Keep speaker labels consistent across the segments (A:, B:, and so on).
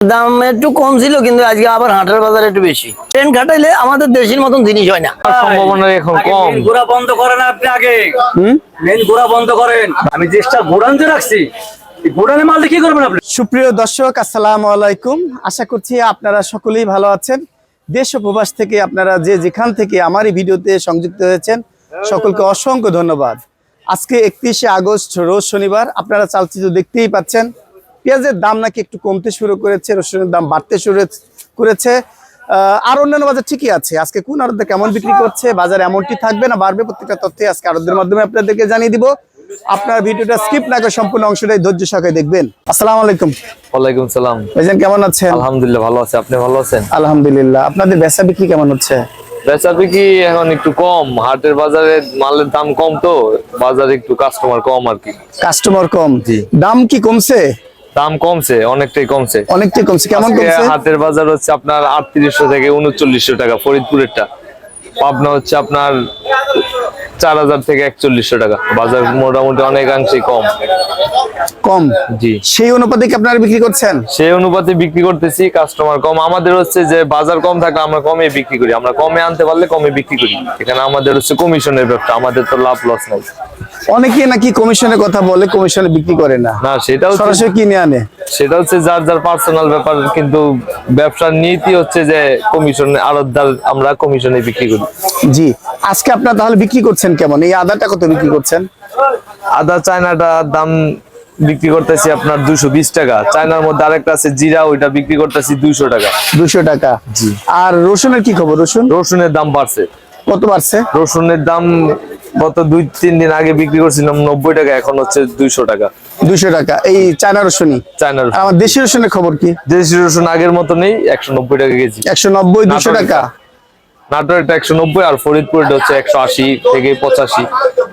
A: দাম একটু কম ছিল কিন্তু আজকে আবার হাটের বাজার একটু বেশি। ট্রেন খাটাইলে আমাদের দেশের মতন জিনিস হয় না।
B: সম্ভাবনা এখন কম।
C: ঘোরা বন্ধ করেন আপনি আগে। মেন ঘোরা বন্ধ করেন। আমি চেষ্টা ঘোরানতে রাখছি মাল কি করবেন আপনি?
D: সুপ্রিয় দর্শক আসসালামু আলাইকুম। আশা করছি আপনারা সকলেই ভালো আছেন। দেশ ও প্রবাস থেকে আপনারা যে যেখান থেকে আমার এই ভিডিওতে সংযুক্ত হয়েছেন সকলকে অসংখ্য ধন্যবাদ। আজকে একত্রিশে আগস্ট রোজ শনিবার আপনারা চালচিত্র দেখতেই পাচ্ছেন। পেঁয়াজের দাম নাকি একটু কমতে শুরু করেছে রসুনের দাম বাড়তে শুরু করেছে। আর অন্যান্য বাজার ঠিকই আছে। আজকে কোন আরতে কেমন বিক্রি করছে বাজার এমনটি থাকবে না বাড়বে প্রত্যেকটা তথ্যে আজকে আরদের মাধ্যমে আপনাদেরকে জানিয়ে দিব। আপনার ভিডিওটা স্কিপ না করে সম্পূর্ণ অংশটাই ধৈর্য সহকারে দেখবেন। আসসালামু আলাইকুম।
B: ওয়ালাইকুম সালাম।
D: ভাইজান কেমন আছেন?
B: আলহামদুলিল্লাহ ভালো আছে। আপনি ভালো আছেন?
D: আলহামদুলিল্লাহ। আপনাদের বেচা বিক্রি কেমন হচ্ছে?
B: বেচা বিক্রি এখন একটু কম। হাটের বাজারে মালের দাম কম তো বাজারে একটু কাস্টমার কম আর কি।
D: কাস্টমার কম।
B: জি।
D: দাম কি কমছে?
B: দাম কমছে অনেকটাই কমছে।
D: অনেকটাই কমছে। কেমন কমছে?
B: হাটের বাজার হচ্ছে আপনার আটত্রিশশো থেকে উনচল্লিশশো টাকা ফরিদপুরেরটা। পাবনা হচ্ছে আপনার চার হাজার থেকে একচল্লিশশো টাকা। বাজার মোটামুটি অনেকাংশেই কম।
D: কম?
B: জি।
D: সেই অনুপাতে কি আপনারা বিক্রি করছেন?
B: সেই অনুপাতে বিক্রি করতেছি কাস্টমার কম। আমাদের হচ্ছে যে বাজার কম থাকলে আমরা কমে বিক্রি করি। আমরা কমে আনতে পারলে কমে বিক্রি করি। এখানে আমাদের হচ্ছে কমিশনের ব্যবসা আমাদের তো লাভ লস নাই।
D: অনেকে নাকি কমিশনের কথা বলে কমিশনে বিক্রি করে না।
B: না সেটা হচ্ছে
D: সরাসরি কিনে আনে।
B: সেটা হচ্ছে যার যার পার্সোনাল ব্যাপার কিন্তু ব্যবসার নীতি হচ্ছে যে কমিশন আড়তদার আমরা কমিশনে বিক্রি করি।
D: জি আজকে আপনারা তাহলে বিক্রি করছেন কেমন? এই আদাটা কত বিক্রি করছেন?
B: আদা চায়নাটা দাম বিক্রি করতেছি আপনার দুশো বিশ টাকা। চায়নার মধ্যে আরেকটা আছে জিরা ওইটা বিক্রি করতেছি দুইশো টাকা।
D: দুশো টাকা। জি। আর রসুনের কি খবর রসুন?
B: রসুনের দাম বাড়ছে।
D: কত বাড়ছে?
B: রসুনের দাম গত দুই তিন দিন আগে বিক্রি করছিলাম নব্বই টাকা এখন হচ্ছে দুইশো টাকা।
D: দুইশো টাকা। এই চায়না রসুনি
B: চায়নার
D: রসুন। আমার দেশি রসুনের খবর কি?
B: দেশি রসুন আগের মতো নেই একশো নব্বই টাকা কেজি।
D: একশো নব্বই দুশো। টাকা?
B: নাটোরেরটা একশো নব্বই আর ফরিদপুরটা হচ্ছে একশো আশি থেকে পঁচাশি।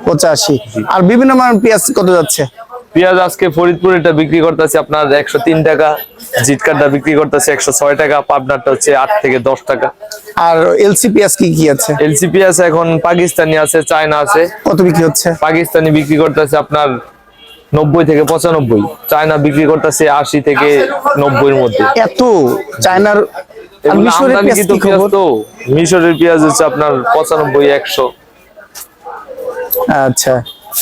D: পঁচাশি। আর বিভিন্ন মানের পেঁয়াজ কত যাচ্ছে?
B: পেঁয়াজ আজকে ফরিদপুরেরটা বিক্রি করতেছে আপনার একশো তিন টাকা জিটকারটা বিক্রি করতেছে একশো ছয় টাকা পাবনারটা হচ্ছে আট থেকে দশ টাকা।
D: আর এলসি পেঁয়াজ কি কি আছে?
B: এলসি পেঁয়াজ এখন পাকিস্তানি আছে চায়না আছে।
D: কত বিক্রি হচ্ছে?
B: পাকিস্তানি বিক্রি করতেছে আপনার নব্বই থেকে পঁচানব্বই চায়না বিক্রি করতেছে আশি থেকে নব্বইয়ের মধ্যে।
D: এত? চায়নার মিশরের পেঁয়াজ
B: হচ্ছে আপনার পঁচানব্বই একশো।
D: আচ্ছা।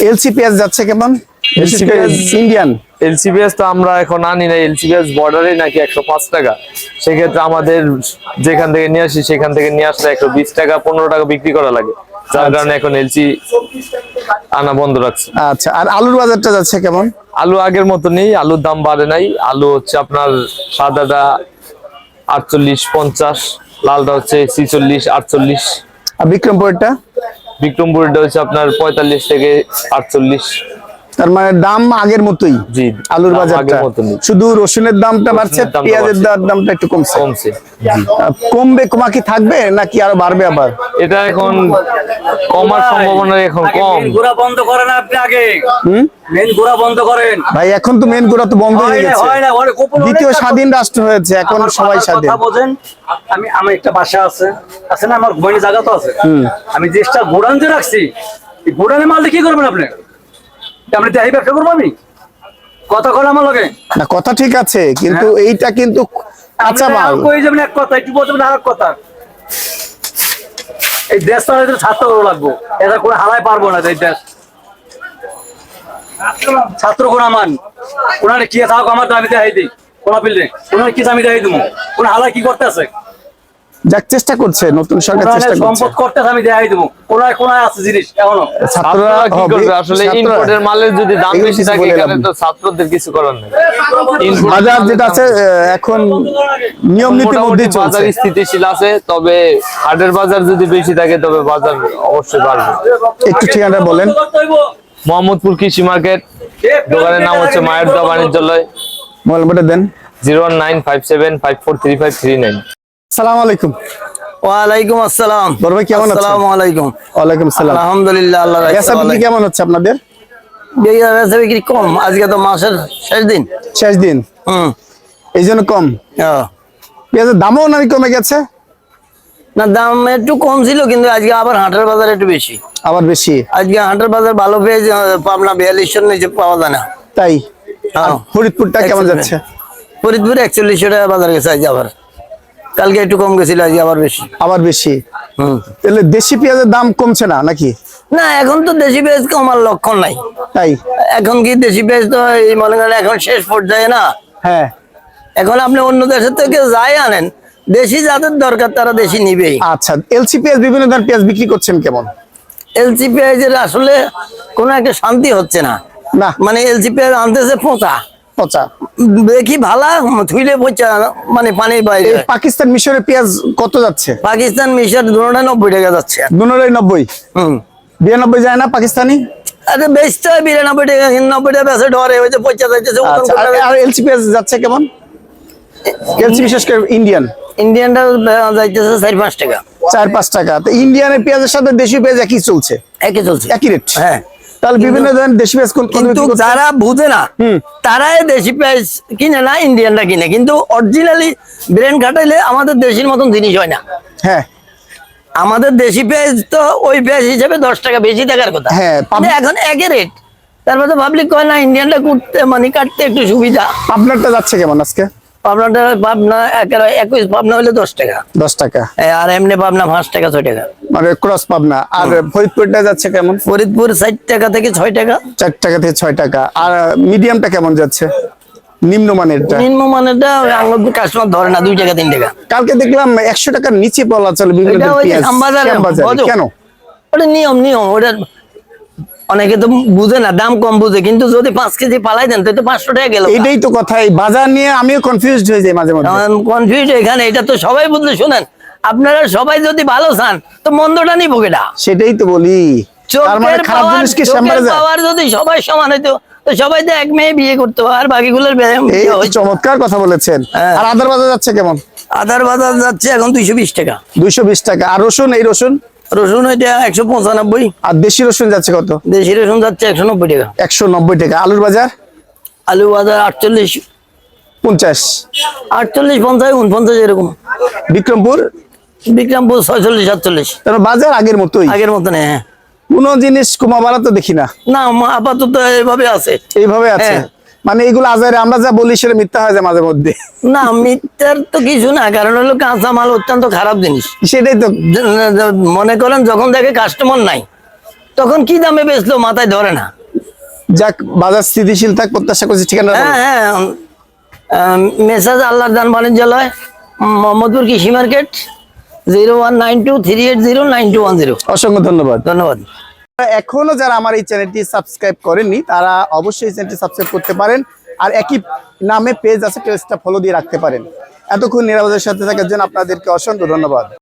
D: এলসি পেঁয়াজ যাচ্ছে কেমন?
B: পেঁয়াজ
D: ইন্ডিয়ান
B: এলসি পেঁয়াজ তো আমরা এখন আনি না এলসি পেঁয়াজ বর্ডারে নাকি একশো পাঁচ টাকা। সেক্ষেত্রে আমাদের যেখান থেকে নিয়ে আসি সেখান থেকে নিয়ে আসলে একশো বিশ টাকা পনেরো টাকা বিক্রি করা লাগে। যার কারণে এখন এলসি আনা বন্ধ রাখছি।
D: আচ্ছা আর আলুর বাজারটা যাচ্ছে কেমন?
B: আলু আগের মতো নেই আলুর দাম বাড়ে নাই। আলু হচ্ছে আপনার সাদাটা আটচল্লিশ পঞ্চাশ লালটা হচ্ছে ছিচল্লিশ আটচল্লিশ।
D: আর বিক্রমপুরেরটা?
B: বিক্রমপুরটা হচ্ছে আপনার পঁয়তাল্লিশ থেকে আটচল্লিশ।
D: তার মানে দাম আগের মতোই
B: জি
D: আলুর বাজারটা। শুধু রসুনের দামটা বাড়ছে পেঁয়াজের দামটা একটু কমছে।
B: কমছে।
D: কমবে কমা কি থাকবে নাকি আরও বাড়বে আবার?
B: এটা এখন কমার সম্ভাবনা এখন কম।
C: মেন ঘোরা বন্ধ করেন আপনি আগে। মেন বন্ধ করেন।
D: ভাই এখন তো মেন গোড়া তো বন্ধ হয়ে গেছে। দ্বিতীয় স্বাধীন রাষ্ট্র হয়েছে এখন
C: আমার
D: সবাই
C: কথার
D: স্বাধীন।
C: বোঝেন। আমি আমার একটা বাসা আছে আছে না? আমার জায়গা তো আছে। আমি চেষ্টা ঘোরানতে রাখছি এই ঘোরানের মাল দিয়ে কি করবেন আপনি? আপনি দেখাই ব্যবসা করব আমি? কথা কল আমার লগে।
D: না কথা ঠিক আছে কিন্তু এইটা কিন্তু কাঁচা মাল
C: আপনি কই যাবেন এক কথা একটু বলতে আর কথা। এই দেশ তো আমাদের ছাত্র লাগবো। এটা করে হারাই পারব না এই দেশ। ছাত্র কোন মান। ওনারে কি থাক আমার দাবি দেখাই দিই। কোনা পিলে ওনারে কি দামি দেখাই দিব কোন হালাই কি করতে আছে?
D: যাক চেষ্টা করছে নতুন সরকার চেষ্টা করছে।
C: সম্পদ করতে আমি দেখাই দিব। কোনায় কোনায় আছে জিনিস এখনও।
D: ছাত্ররা
B: কি করবে? আসলে মালের যদি দাম বেশি থাকে
D: নেই।
B: তো ছাত্রদের কিছু করার নেই।
D: বাজার যেটা আছে এখন নিয়ম নীতি
B: মোটামুটি
D: মধ্যেই
B: বাজার স্থিতিশীল আছে তবে হাটের বাজার যদি বেশি থাকে তবে বাজার অবশ্যই বাড়বে।
D: একটু ঠিকানা বলেন।
B: মোহাম্মদপুর কৃষি মার্কেট দোকানের নাম হচ্ছে মায়ের দোয়া বাণিজ্যালয়।
D: মোবাইল নাম্বারটা দেন।
B: Zero nine five seven five four three five three nine.
D: সালাম আলাইকুম।
A: ওয়ালাইকুম আসসালাম।
D: বড় ভাই কেমন আছেন?
A: আসসালামু আলাইকুম।
D: ওয়ালাইকুম সালাম।
A: আলহামদুলিল্লাহ আল্লাহ
D: বিক্রি কেমন হচ্ছে আপনাদের?
A: বেচা বিক্রি কম। আজকে তো মাসের শেষ দিন।
D: শেষ দিন?
A: হুম।
D: এই জন্য কম?
A: আহ।
D: পেঁয়াজের দামও নাকি কমে গেছে?
A: না দাম একটু কম ছিল কিন্তু আজকে আবার হাটের বাজার একটু বেশি।
D: আবার বেশি?
A: আজকে হাটের বাজার ভালো পেয়েছে পাবনা বিয়াল্লিশশোর নিচে পাওয়া যায় না।
D: তাই?
A: হ্যাঁ।
D: ফরিদপুরটা কেমন যাচ্ছে?
A: ফরিদপুরে একচল্লিশশো টাকা বাজার গেছে আজকে আবার। কালকে একটু কম গেছিল আজকে আবার বেশি।
D: আবার বেশি?
A: হুম।
D: তাহলে দেশি পেঁয়াজের দাম কমছে না নাকি?
A: না এখন তো দেশি পেঁয়াজ কমার লক্ষণ নাই।
D: তাই?
A: এখন কি দেশি পেঁয়াজ তো এই মনে করেন এখন শেষ পর্যায়ে না?
D: হ্যাঁ।
A: এখন আপনি অন্য দেশের থেকে যাই আনেন দেশি যাদের দরকার তারা দেশি নিবেই।
D: আচ্ছা এলসি পেঁয়াজ বিভিন্ন ধরনের পেঁয়াজ বিক্রি করছেন কেমন?
A: এলসি পেঁয়াজের আসলে কোনো একটা শান্তি হচ্ছে না।
D: না।
A: মানে এলসি পেঁয়াজ আনতেছে পোঁতা
D: পচা।
A: দেখি ভালা থুইলে পচা মানে পানির বাইরে।
D: পাকিস্তান মিশরের পেঁয়াজ কত যাচ্ছে?
A: পাকিস্তান মিশর দুটা নব্বই টাকা যাচ্ছে।
D: দুনোরাই নব্বই?
A: হুম।
D: বিরানব্বই যায় না পাকিস্তানি?
A: আরে বেচতে হয় বিরানব্বই টাকা নব্বই টাকা বেচে ডরে হয়েছে পচা
D: আচ্ছা আর- আর এলসি পেঁয়াজ যাচ্ছে কেমন? এলসি বিশেষ করে ইন্ডিয়ান
A: ইন্ডিয়ানটা যাইতেছে চার পাঁচ টাকা।
D: চার পাঁচ টাকা। তো ইন্ডিয়ানের পেঁয়াজের সাথে দেশি পেঁয়াজ একই চলছে?
A: একই চলছে।
D: একই রেট
A: হ্যাঁ।
D: তাহলে বিভিন্ন ধরনের দেশি পেঁয়াজ কোন কোন
A: কিন্তু যারা বুঝে না। তারাই দেশি পেঁয়াজ কিনে না ইন্ডিয়ানটা কিনে। কিন্তু অরিজিনালি ব্রেন খাটাইলে আমাদের দেশির মতন জিনিস হয় না।
D: হ্যাঁ।
A: আমাদের দেশি পেঁয়াজ তো ওই পেঁয়াজ হিসেবে দশ টাকা বেশি থাকার কথা।
D: হ্যাঁ, পাব-
A: এখন একই রেট তারপরে পাবলিক কয় না ইন্ডিয়ানটা করতে মানে কাটতে একটু সুবিধা।
D: আপনারটা যাচ্ছে কেমন আজকে?
A: পাবনাটা পাবনা একেবারে একুশ পাবনা হলে দশ টাকা।
D: দশ টাকা।
A: আর এমনি পাবনা পাঁচ টাকা ছয় টাকা।
D: মানে ক্রস পাবনা। আর ফরিদপুরটা যাচ্ছে কেমন?
A: ফরিদপুর ষাট টাকা থেকে ছয় টাকা।
D: চার টাকা থেকে ছয় টাকা। আর মিডিয়ামটা কেমন যাচ্ছে? নিম্নমানেরটা?
A: নিম্নমানেরটা কাস্টমার ধরে না দুই টাকা তিন টাকা।
D: কালকে দেখলাম একশো টাকার নিচে বলা চলে বিভিন্ন। কেন?
A: ওটা নিয়ম নিয়ম। ওটা অনেকে তো বুঝে না দাম কম বুঝে কিন্তু যদি পাঁচ কেজি পালাই দেন তো পাঁচশো টাকা গেল।
D: এটাই তো কথা এই বাজার নিয়ে আমিও কনফিউজড হয়ে যাই মাঝে মধ্যে।
A: কনফিউজ এখানে এটা তো সবাই বুঝলে শুনেন আপনারা সবাই যদি ভালো চান তো মন্দটা নিবো কেটা
D: সেটাই তো বলি। মানে
A: সবাই সমান হইতো সবাই তো এক মেয়ে বিয়ে করতো আর বাকিগুলোর
D: চমৎকার কথা বলেছেন।
A: হ্যাঁ।
D: আর আদার বাজার যাচ্ছে কেমন?
A: আদার বাজার যাচ্ছে এখন দুইশো বিশ টাকা।
D: দুইশো বিশ টাকা। আর রসুন এই রসুন?
A: রসুন ওইটা একশো পঁচানব্বই
D: আর দেশি রসুন যাচ্ছে কত?
A: দেশি রসুন যাচ্ছে একশো নব্বই টাকা।
D: একশো নব্বই টাকা। আলুর বাজার?
A: আলু বাজার আটচল্লিশ।
D: পঞ্চাশ।
A: আটচল্লিশ পঞ্চাশ উনপঞ্চাশ এরকম।
D: বিক্রমপুর?
A: বিক্রমপুর ছয়চল্লিশ সাতচল্লিশ।
D: তার বাজার আগের মতোই?
A: আগের মতন হ্যাঁ।
D: কোনো জিনিস কমা বাড়া তো দেখি না।
A: না মা- আপাতত এইভাবে আছে।
D: এইভাবে আছে?
A: হ্যাঁ।
D: মানে এইগুলো আজারে আমরা যা বলি সেটা মিথ্যা হয়ে যায় মাঝে মধ্যে।
A: না মিথ্যার তো কিছু না কারণ হলো কাঁচা মাল অত্যন্ত খারাপ জিনিস।
D: সেটাই তো।
A: মনে করেন যখন দেখে কাস্টমার নাই তখন কি দামে বেচলো মাথায় ধরে না।
D: যাক বাজার স্থিতিশীল থাক প্রত্যাশা করছি ঠিকানা।
A: হ্যাঁ হ্যাঁ মেসাজ আল্লাহর দান বাণিজ্যালয় মোহাম্মদপুর কৃষি market zero one nine two three eight zero nine two one zero
D: অসংখ্য ধন্যবাদ।
A: ধন্যবাদ।
D: এখনও যারা আমার এই চ্যানেলটি সাবস্ক্রাইব করেননি, তারা অবশ্যই চ্যানেলটি সাবস্ক্রাইব করতে পারেন আর একই নামে পেজ আছে, পেজটা ফলো দিয়ে রাখতে পারেন। এতক্ষণ নিরাপদের সাথে থাকার জন্য আপনাদেরকে অসংখ্য ধন্যবাদ।